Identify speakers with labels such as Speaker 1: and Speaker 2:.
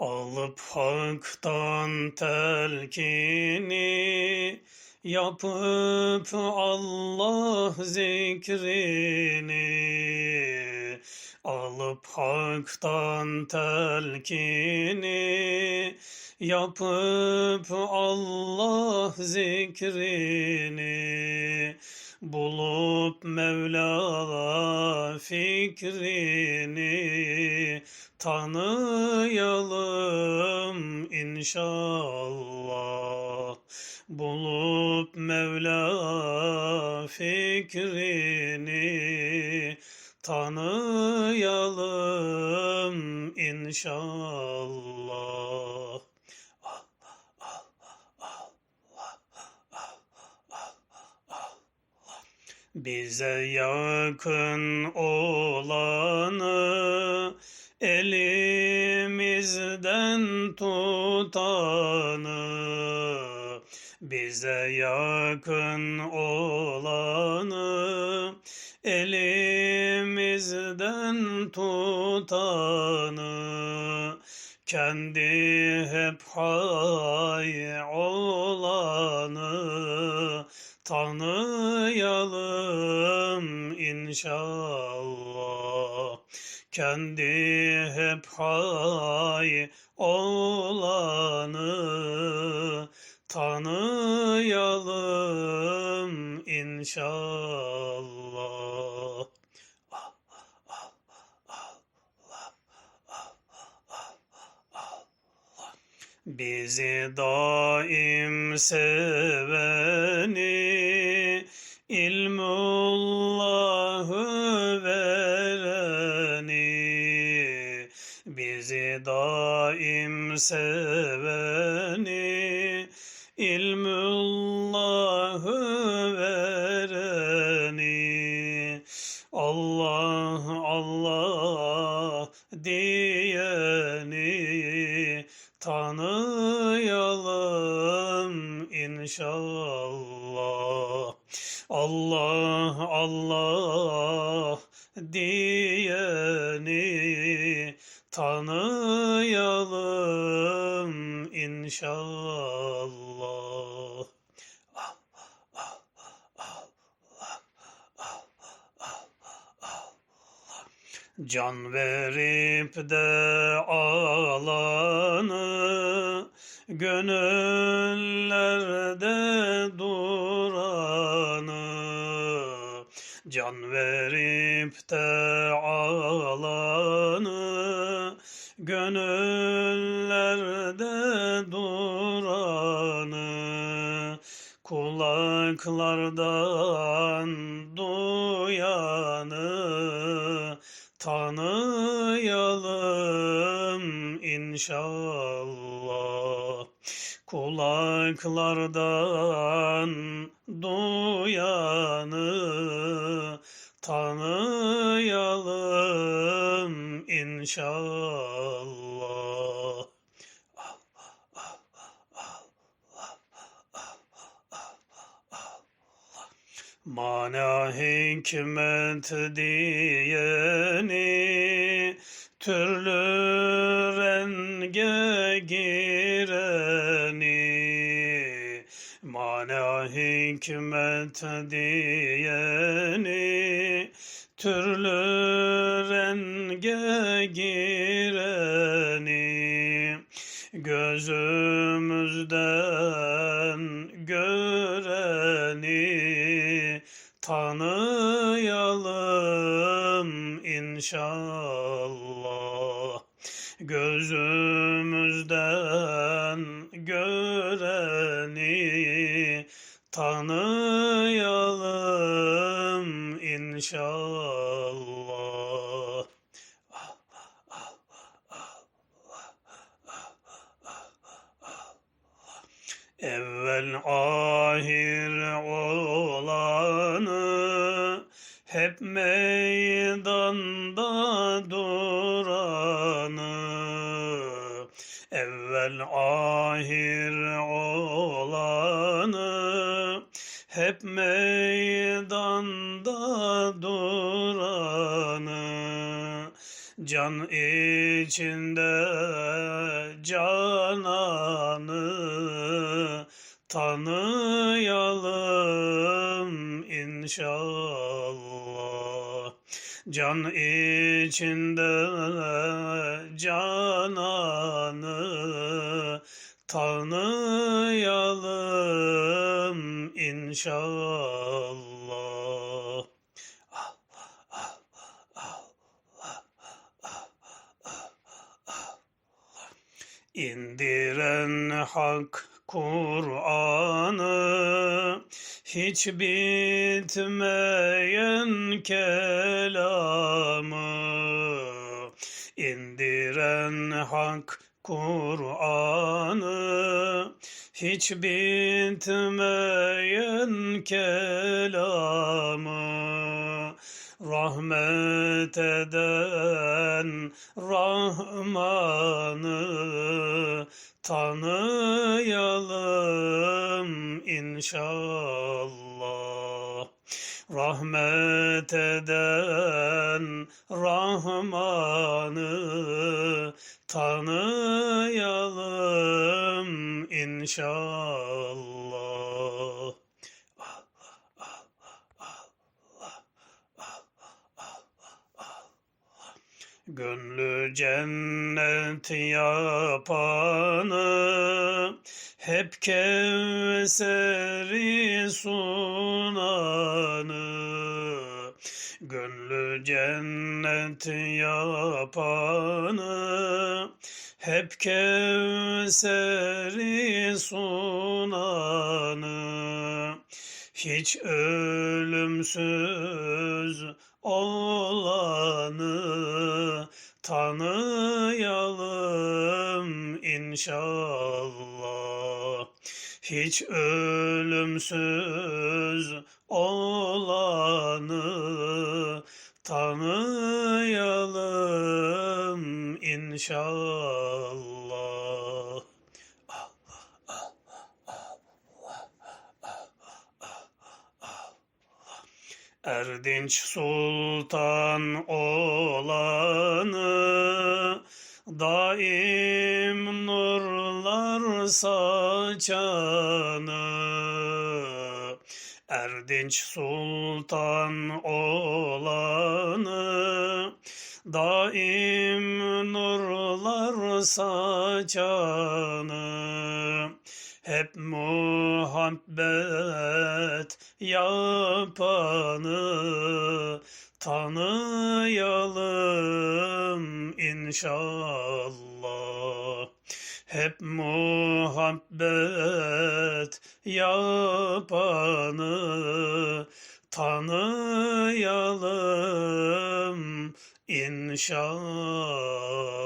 Speaker 1: Alıp haktan telkini Yapıp Allah zikrini. Alıp haktan telkini Yapıp Allah zikrini. Bulup Mevla fikrini tanıyalım inşallah. Bulup Mevla fikrini tanıyalım inşallah. Bize yakın olanı elimizden tutanı bize yakın olanı elimizden tutanı kendi hep hay olanı tanıyalım inşallah. Kendi hep hay olanı tanıyalım inşallah. Bizi daim seveni, daim seveni, ilmullahı vereni, Allah Allah diyeni, tanıyalım inşallah. Allah Allah diyeni tanıyalım inşallah. Can verip de alanı gönüllerde duranı Can verip de alanı gönüllerde duranı kulaklardan duyanı tanıyalım inşallah. Kulaklardan duyanı tanıyalım inşallah. Mana hikmet diyeni türlü renge gireni Mana hikmet diyeni türlü renge gireni gözümüzden göreni tanıyalım inşallah. Gözümüzden göreni tanıyalım inşallah. Evvel ahir olanı hep meydanda duranı. Evvel ahir olanı hep meydanda duranı. Can içinde cananı tanıyalım inşallah. Can içinde cananı tanıyalım inşallah. İndiren hak Kur'an'ı hiç bitmeyen kelamı indiren hak Kur'an'ı hiç bitmeyen kelamı rahmet eden Rahman'ı tanıyalım inşallah. Rahmet eden Rahman'ı tanıyalım inşallah. Gönlü cennet yapanı hep Kevser'i sunanı. Gönlü cennet yapanı hep Kevser'i sunanı. Hiç ölümsüz olanı tanıyalım inşallah. Hiç ölümsüz olanı tanıyalım inşallah. Erdinç Sultan olanı daim nurlar saçanı. Erdinç Sultan olanı daim nurlar saçanı hep muhabbet yapanı tanıyalım inşallah. Hep muhabbet yapanı tanıyalım inşallah.